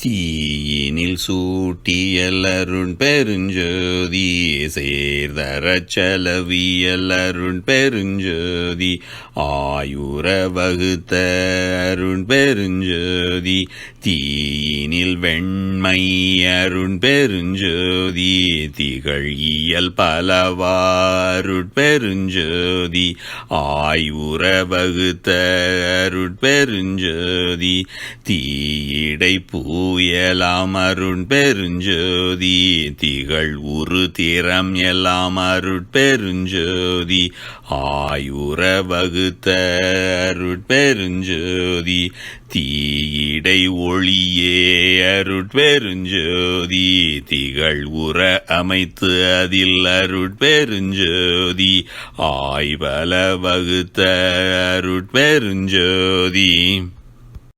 தீயினில் சூட்டியல்லருண் பெருஞ்சோதி சேர்தரச் செலவியல்லருண் பெருஞ்சோதி ஆயுர வகுத்த அருண் பெருஞ்சோதி தீயினில் வெண் அருண் பெருஞ்சோதி திகழ் இயல் பலவாருட் பெருஞ்சோதி ஆயுர வகுத்த அருட்பெருஞ்சோதி தீயடை பூயலாம் அருண் பெருஞ்சோதி திகழ் உரு திறம் எல்லாம் அருட்பெருஞ்சோதி ஆயுர வகுத்த அருட்பெருஞ்சோதி தீயிடை ஒளியே அருட்பெருஞ்சோதி திகழ் உற அமைத்து அதில் அருட்பெருஞ்சோதி. ஆய்வல வகுத்த அருட்பெருஞ்சோதி.